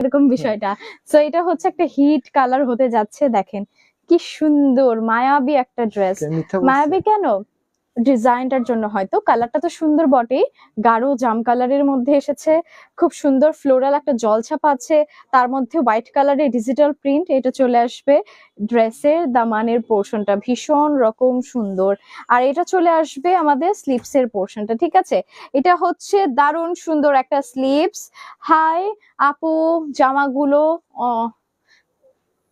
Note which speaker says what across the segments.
Speaker 1: এরকম বিষয়টা। সো এটা হচ্ছে একটা হিট কালার হতে যাচ্ছে দেখেন। কি সুন্দর মায়াবী একটা ড্রেস মায়াবী কেন? ডিজাইনটার জন্য হয়তো। কালারটা তো সুন্দর বটেই। গাঢ় জাম কালারের মধ্যে এসেছে। খুব সুন্দর ফ্লোরাল একটা জলছাপ আছে। তার মধ্যে হোয়াইট কালারের ডিজিটাল প্রিন্ট, এটা চলে আসবে। ড্রেসের দামানের পোর্শনটা ভীষণ রকম সুন্দর। আর এটা চলে আসবে আমাদের স্লিপস এর পোর্শনটা, ঠিক আছে? এটা হচ্ছে দারুণ সুন্দর একটা স্লিপস। হাই, আপু, জামাগুলো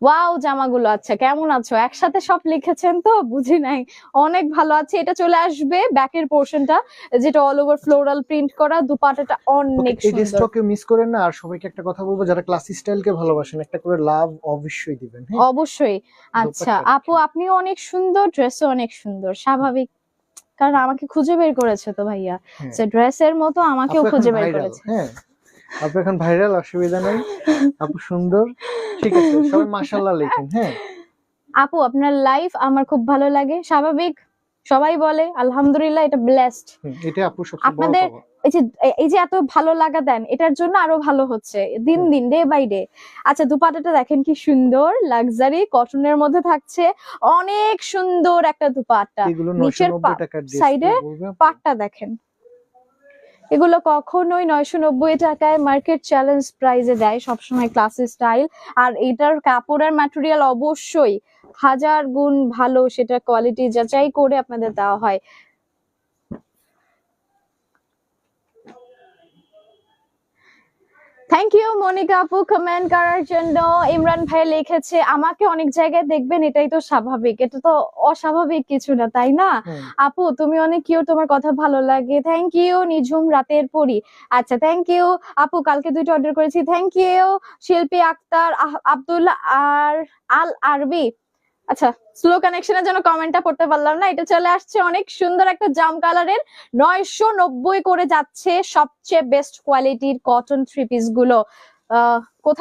Speaker 1: ওয়াও জামাগুলো আচ্ছা কেমন আছো? একসাথে সব লিখেছেন তো? বুঝি নাই। অনেক ভালো আছে। এটা চলে আসবে ব্যাকের পোর্শনটা যেটা অল ওভার ফ্লোরাল প্রিন্ট করা। দুপাটাটা অনেক
Speaker 2: Okay, এই
Speaker 1: সুন্দর।
Speaker 2: ড্রেসটাকে মিস করেন না। আর সবাইকে একটা কথা বলব যারা ক্লাসি স্টাইলকে ভালোবাসেন একটা করে লাভ অবশ্যই দিবেন হ্যাঁ?
Speaker 1: অবশ্যই। আচ্ছা আপু আপনিও অনেক সুন্দর ড্রেসও অনেক সুন্দর। স্বাভাবিক। কারণ আমাকে খুঁজে বের করেছে তো ভাইয়া।
Speaker 2: হ্যাঁ।
Speaker 1: সে ড্রেসের মতো আমাকেও খুঁজে বের করেছে।
Speaker 2: হ্যাঁ? আপু এখন ভাইরাল অসুবিধা নেই। আপু সুন্দর। ঠিক আছে সবাই মাশাআল্লাহ লেখেন হ্যাঁ।
Speaker 1: আপু আপনার লাইফ আমার খুব ভালো লাগে স্বাভাবিক। সবাই বলে আলহামদুলিল্লাহ এটা ব্লেসড
Speaker 2: এটা আপু সবচেয়ে
Speaker 1: আপনাদের- এই যে এই যে এত ভালো লাগা দেন এটার জন্য আরও ভালো হচ্ছে দিন দিন ডে বাই ডে আচ্ছা দুপাটাটা দেখেন কি সুন্দর লাক্সারি কটনের মধ্যে থাকছে অনেক সুন্দর একটা
Speaker 2: এগুলো
Speaker 1: নিচের
Speaker 2: 990
Speaker 1: পা-
Speaker 2: টাকার ড্রেস
Speaker 1: side এ পাটটা দেখেন। এগুলো কখনোই নয়শো নব্বই টাকায় মার্কেট চ্যালেঞ্জ প্রাইজে দেয় সবসময় ক্লাসি স্টাইল আর এটার কাপড়ের ম্যাটেরিয়াল অবশ্যই হাজার গুণ ভালো সেটা কোয়ালিটি যাচাই করে আপনাদের দেওয়া হয়। থ্যাংক ইউ মনিকা আপু কমেন্ট করার জন্য। ইমরান ভাই লিখেছে আমাকে অনেক জায়গায় দেখবেন এটাই তো স্বাভাবিক। এটা তো অস্বাভাবিক কিছু না তাই না? আপু তুমি অনেক কিউ তোমার কথা ভালো লাগে। থ্যাংক ইউ নিঝুম রাতের পরি। আচ্ছা থ্যাংক ইউ আপু কালকে দুইটা অর্ডার করেছি। থ্যাংক ইউ শিল্পী আক্তার আব্দুল্লাহ আর আল আরবি। আচ্ছা স্লো কানেকশনের জন্য কমেন্টটা পড়তে পারলাম না। এটা চলে আসছে অনেক সুন্দর একটা জাম কালারের নয়শো নব্বই করে যাচ্ছে সবচেয়ে বেস্ট কোয়ালিটির কটন থ্রি পিসগুলো। কোথায়